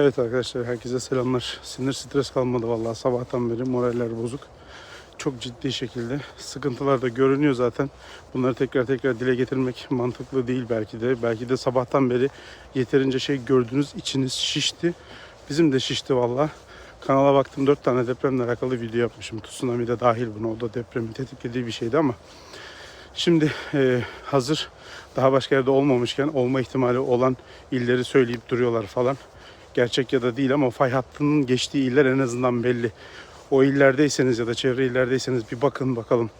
Evet arkadaşlar herkese selamlar. Sinir stres kalmadı vallahi sabahtan beri moraller bozuk. Çok ciddi şekilde sıkıntılar da görünüyor zaten. Bunları tekrar tekrar dile getirmek mantıklı değil belki de. Belki de sabahtan beri yeterince şey gördünüz içiniz şişti. Bizim de şişti vallahi. Kanala baktım 4 tane depremle alakalı video yapmışım. Tsunami de dahil buna. O da depremin tetiklediği bir şeydi ama Şimdi e, hazır daha başka yerde olmamışken olma ihtimali olan illeri söyleyip duruyorlar falan. Gerçek ya da değil ama fay hattının geçtiği iller en azından belli. O illerdeyseniz ya da çevre illerdeyseniz bir bakın bakalım.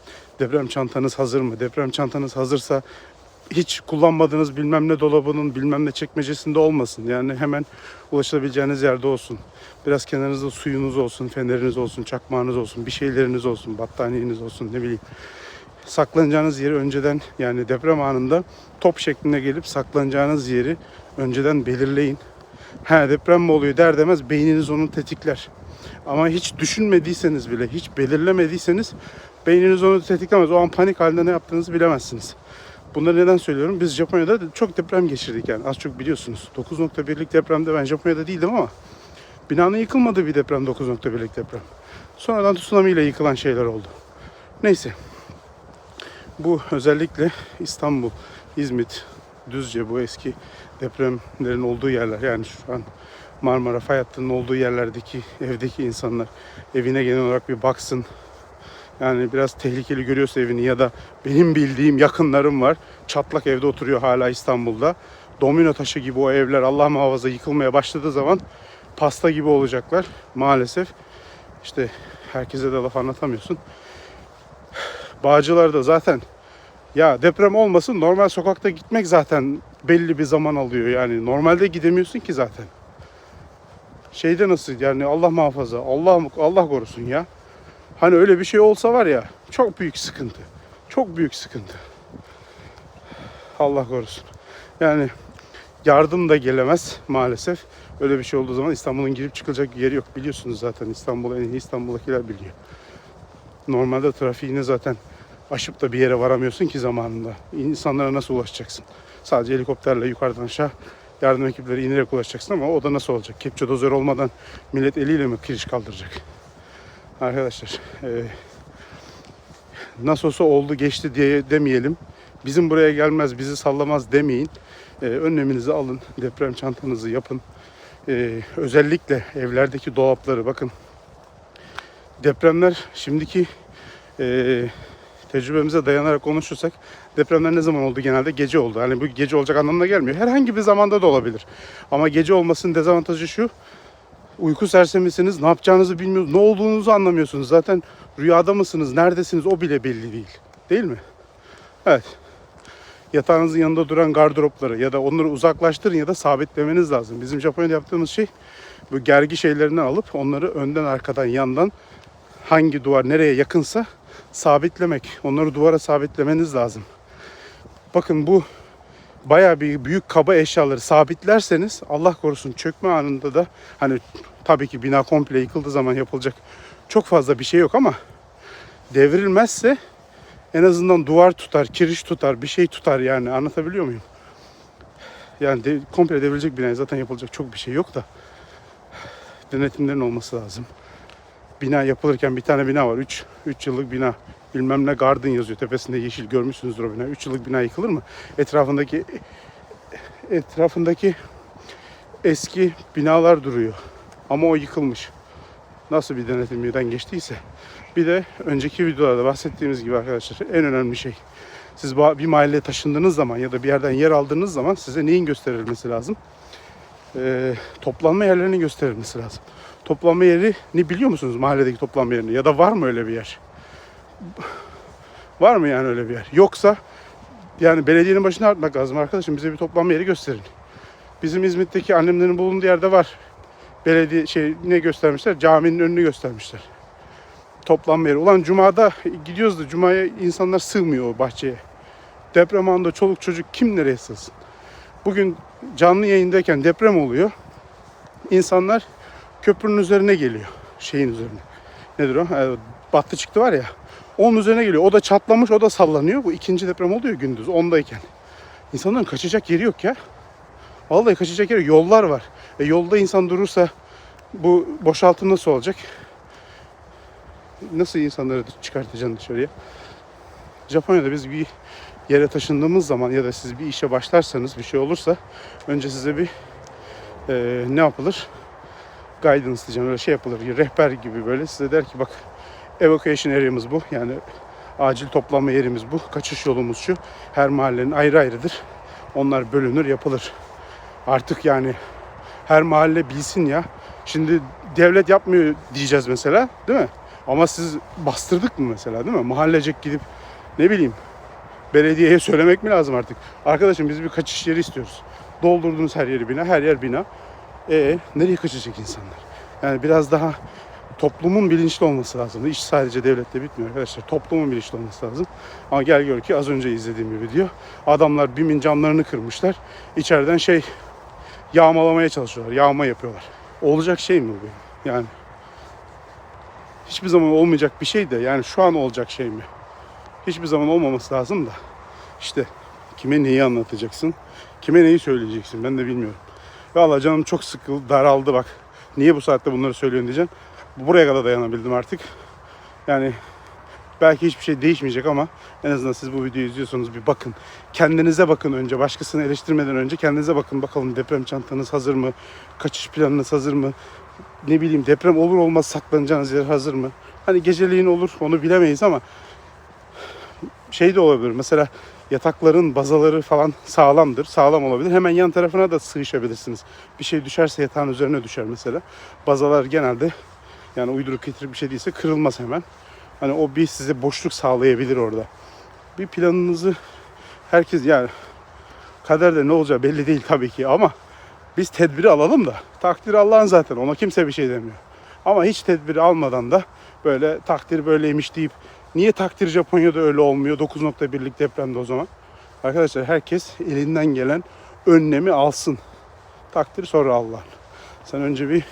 Deprem çantanız hazır mı? Deprem çantanız hazırsa hiç kullanmadığınız bilmem ne dolabının bilmem ne çekmecesinde olmasın. Yani hemen ulaşabileceğiniz yerde olsun. Biraz kenarınızda suyunuz olsun, feneriniz olsun, çakmağınız olsun, bir şeyleriniz olsun, battaniyeniz olsun ne bileyim saklanacağınız yeri önceden yani deprem anında top şeklinde gelip saklanacağınız yeri önceden belirleyin. Ha deprem mi oluyor der demez beyniniz onu tetikler. Ama hiç düşünmediyseniz bile, hiç belirlemediyseniz beyniniz onu tetiklemez. O an panik halinde ne yaptığınızı bilemezsiniz. Bunları neden söylüyorum? Biz Japonya'da çok deprem geçirdik yani az çok biliyorsunuz. 9.1'lik depremde ben Japonya'da değildim ama binanın yıkılmadığı bir deprem 9.1'lik deprem. Sonradan tsunami ile yıkılan şeyler oldu. Neyse. Bu özellikle İstanbul, İzmit, Düzce bu eski depremlerin olduğu yerler. Yani şu an Marmara Fay olduğu yerlerdeki evdeki insanlar evine genel olarak bir baksın. Yani biraz tehlikeli görüyorsa evini ya da benim bildiğim yakınlarım var. Çatlak evde oturuyor hala İstanbul'da. Domino taşı gibi o evler Allah muhafaza yıkılmaya başladığı zaman pasta gibi olacaklar maalesef. İşte herkese de laf anlatamıyorsun. Bağcılar'da zaten ya deprem olmasın normal sokakta gitmek zaten belli bir zaman alıyor. Yani normalde gidemiyorsun ki zaten. Şeyde nasıl yani Allah muhafaza Allah Allah korusun ya. Hani öyle bir şey olsa var ya çok büyük sıkıntı. Çok büyük sıkıntı. Allah korusun. Yani yardım da gelemez maalesef. Öyle bir şey olduğu zaman İstanbul'un girip çıkılacak yeri yok. Biliyorsunuz zaten İstanbul'u en iyi İstanbul'dakiler biliyor. Normalde trafiğine zaten aşıp da bir yere varamıyorsun ki zamanında. İnsanlara nasıl ulaşacaksın? Sadece helikopterle yukarıdan aşağı yardım ekipleri inerek ulaşacaksın ama o da nasıl olacak? Kepçe dozör olmadan millet eliyle mi kiriş kaldıracak? Arkadaşlar e, nasıl olsa oldu geçti diye demeyelim. Bizim buraya gelmez bizi sallamaz demeyin. E, önleminizi alın. Deprem çantanızı yapın. E, özellikle evlerdeki dolapları bakın. Depremler şimdiki e, tecrübemize dayanarak konuşursak depremler ne zaman oldu genelde? Gece oldu. Hani bu gece olacak anlamına gelmiyor. Herhangi bir zamanda da olabilir. Ama gece olmasının dezavantajı şu. Uyku sersemisiniz, ne yapacağınızı bilmiyorsunuz, ne olduğunuzu anlamıyorsunuz. Zaten rüyada mısınız, neredesiniz o bile belli değil. Değil mi? Evet. Yatağınızın yanında duran gardıropları ya da onları uzaklaştırın ya da sabitlemeniz lazım. Bizim Japonya'da yaptığımız şey bu gergi şeylerinden alıp onları önden arkadan yandan hangi duvar nereye yakınsa sabitlemek. Onları duvara sabitlemeniz lazım. Bakın bu bayağı bir büyük kaba eşyaları sabitlerseniz Allah korusun çökme anında da hani tabii ki bina komple yıkıldığı zaman yapılacak çok fazla bir şey yok ama devrilmezse en azından duvar tutar, kiriş tutar, bir şey tutar yani anlatabiliyor muyum? Yani de, komple devrilecek bina zaten yapılacak çok bir şey yok da denetimlerin olması lazım bina yapılırken bir tane bina var. 3 3 yıllık bina. Bilmem ne Garden yazıyor tepesinde yeşil görmüşsünüzdür o bina. 3 yıllık bina yıkılır mı? Etrafındaki etrafındaki eski binalar duruyor. Ama o yıkılmış. Nasıl bir denetimden geçtiyse. Bir de önceki videolarda bahsettiğimiz gibi arkadaşlar en önemli şey. Siz bir mahalleye taşındığınız zaman ya da bir yerden yer aldığınız zaman size neyin gösterilmesi lazım? Ee, toplanma yerlerinin gösterilmesi lazım toplanma yerini biliyor musunuz mahalledeki toplanma yerini? Ya da var mı öyle bir yer? Var mı yani öyle bir yer? Yoksa yani belediyenin başına artmak lazım arkadaşım. Bize bir toplanma yeri gösterin. Bizim İzmit'teki annemlerin bulunduğu yerde var. Belediye şey ne göstermişler? Caminin önünü göstermişler. Toplanma yeri. Ulan cumada gidiyoruz da cumaya insanlar sığmıyor o bahçeye. Deprem anında çoluk çocuk kim nereye sığsın? Bugün canlı yayındayken deprem oluyor. İnsanlar köprünün üzerine geliyor. Şeyin üzerine. Nedir o? E, battı çıktı var ya. Onun üzerine geliyor. O da çatlamış, o da sallanıyor. Bu ikinci deprem oluyor gündüz ondayken. İnsanların kaçacak yeri yok ya. Vallahi kaçacak yeri yollar var. E, yolda insan durursa bu boşaltım nasıl olacak? Nasıl insanları çıkartacaksın dışarıya? Japonya'da biz bir yere taşındığımız zaman ya da siz bir işe başlarsanız bir şey olursa önce size bir e, ne yapılır? Guidance diyeceğim öyle şey yapılır. Bir rehber gibi böyle size der ki bak evacuation area'mız bu. Yani acil toplanma yerimiz bu. Kaçış yolumuz şu. Her mahallenin ayrı ayrıdır. Onlar bölünür yapılır. Artık yani her mahalle bilsin ya. Şimdi devlet yapmıyor diyeceğiz mesela değil mi? Ama siz bastırdık mı mesela değil mi? Mahallecek gidip ne bileyim belediyeye söylemek mi lazım artık? Arkadaşım biz bir kaçış yeri istiyoruz. Doldurdunuz her yeri bina, her yer bina. E nereye kaçacak insanlar? Yani biraz daha toplumun bilinçli olması lazım. İş sadece devlette bitmiyor arkadaşlar. Toplumun bilinçli olması lazım. Ama gel gör ki az önce izlediğim bir video. Adamlar BİM'in camlarını kırmışlar. İçeriden şey yağmalamaya çalışıyorlar. Yağma yapıyorlar. Olacak şey mi bu? Yani hiçbir zaman olmayacak bir şey de yani şu an olacak şey mi? Hiçbir zaman olmaması lazım da. İşte kime neyi anlatacaksın? Kime neyi söyleyeceksin? Ben de bilmiyorum. Valla canım çok sıkıldı, daraldı bak. Niye bu saatte bunları söylüyorsun diyeceğim. Buraya kadar dayanabildim artık. Yani belki hiçbir şey değişmeyecek ama en azından siz bu videoyu izliyorsanız bir bakın. Kendinize bakın önce. Başkasını eleştirmeden önce kendinize bakın. Bakalım deprem çantanız hazır mı? Kaçış planınız hazır mı? Ne bileyim deprem olur olmaz saklanacağınız yer hazır mı? Hani geceliğin olur onu bilemeyiz ama şey de olabilir. Mesela yatakların bazaları falan sağlamdır. Sağlam olabilir. Hemen yan tarafına da sığışabilirsiniz. Bir şey düşerse yatağın üzerine düşer mesela. Bazalar genelde yani uyduruk getirip bir şey değilse kırılmaz hemen. Hani o bir size boşluk sağlayabilir orada. Bir planınızı herkes yani kaderde ne olacağı belli değil tabii ki ama biz tedbiri alalım da takdir Allah'ın zaten ona kimse bir şey demiyor. Ama hiç tedbiri almadan da böyle takdir böyleymiş deyip niye takdir Japonya'da öyle olmuyor 9.1'lik depremde o zaman? Arkadaşlar herkes elinden gelen önlemi alsın. Takdir sonra Allah. Sen önce bir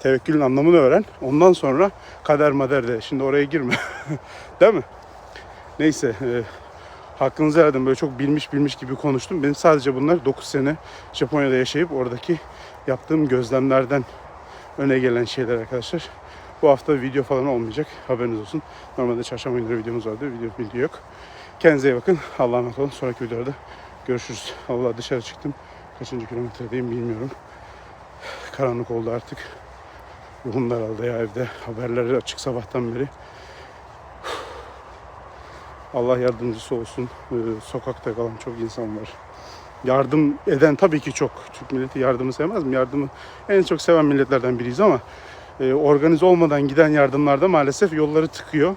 tevekkülün anlamını öğren. Ondan sonra kader mader de. Şimdi oraya girme. Değil mi? Neyse. E, hakkınızı aradım. Böyle çok bilmiş bilmiş gibi konuştum. Benim sadece bunlar 9 sene Japonya'da yaşayıp oradaki yaptığım gözlemlerden öne gelen şeyler arkadaşlar. Bu hafta video falan olmayacak. Haberiniz olsun. Normalde çarşamba günleri videomuz vardı. Video, video yok. Kendinize iyi bakın. Allah'a emanet olun. Sonraki videoda görüşürüz. Allah dışarı çıktım. Kaçıncı kilometredeyim bilmiyorum. Karanlık oldu artık. Ruhum daraldı ya evde. Haberleri açık sabahtan beri. Allah yardımcısı olsun. Ee, sokakta kalan çok insan var. Yardım eden tabii ki çok. Türk milleti yardımı sevmez mi? Yardımı en çok seven milletlerden biriyiz ama e, organize olmadan giden yardımlarda maalesef yolları tıkıyor.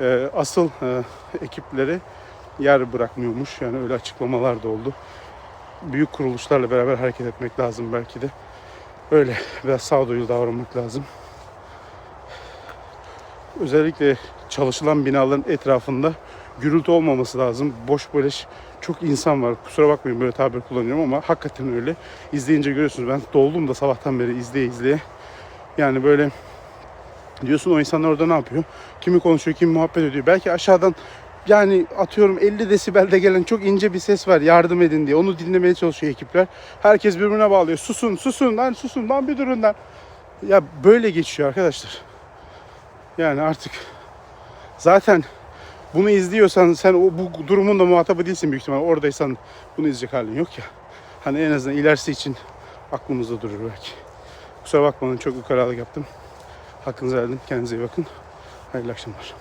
E, asıl e, ekipleri yer bırakmıyormuş. Yani öyle açıklamalar da oldu. Büyük kuruluşlarla beraber hareket etmek lazım belki de. Öyle biraz sağduyulu davranmak lazım. Özellikle çalışılan binaların etrafında gürültü olmaması lazım. Boş beleş çok insan var. Kusura bakmayın böyle tabir kullanıyorum ama hakikaten öyle. İzleyince görüyorsunuz. Ben doldum da sabahtan beri izleye izleye. Yani böyle diyorsun o insanlar orada ne yapıyor? Kimi konuşuyor, kimi muhabbet ediyor. Belki aşağıdan yani atıyorum 50 desibelde gelen çok ince bir ses var yardım edin diye. Onu dinlemeye çalışıyor ekipler. Herkes birbirine bağlıyor. Susun, susun lan, susun lan bir durun lan. Ya böyle geçiyor arkadaşlar. Yani artık zaten bunu izliyorsan sen o bu durumun da muhatabı değilsin büyük ihtimalle. Oradaysan bunu izleyecek halin yok ya. Hani en azından ilerisi için aklımızda durur belki. Kusura bakmayın çok ukalalık yaptım. Hakkınızı verdim. Kendinize iyi bakın. Hayırlı akşamlar.